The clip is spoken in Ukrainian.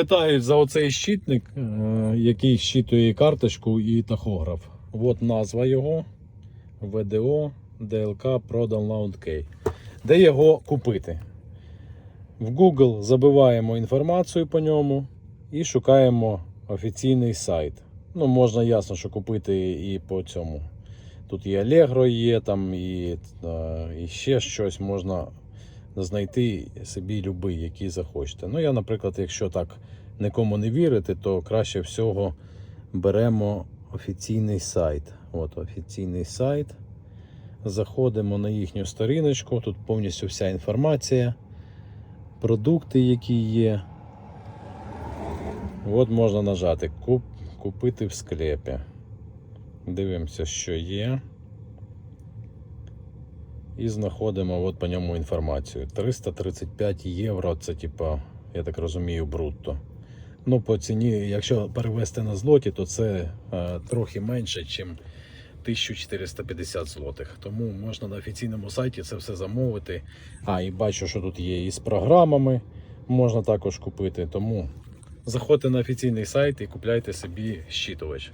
Питають за оцей щитник, е, який щитує карточку і тахограф. От назва його ВДО ДЛК Pro Download Key. Де його купити? В Google забиваємо інформацію по ньому і шукаємо офіційний сайт. Ну, можна ясно, що купити і по цьому. Тут і Allegro є, там і, е, і ще щось можна знайти собі любий, який захочете. Ну, я, наприклад, якщо так нікому не вірити, то краще всього беремо офіційний сайт. От офіційний сайт. Заходимо на їхню сторіночку. Тут повністю вся інформація, продукти, які є. От можна нажати Куп, Купити в склепі. Дивимося, що є. І знаходимо от по ньому інформацію. 335 євро це, типа, я так розумію, брутто. Ну, по ціні, якщо перевести на злоті, то це е, трохи менше, ніж 1450 злотих. Тому можна на офіційному сайті це все замовити. А, і бачу, що тут є і з програмами, можна також купити. Тому заходьте на офіційний сайт і купляйте собі щитувач.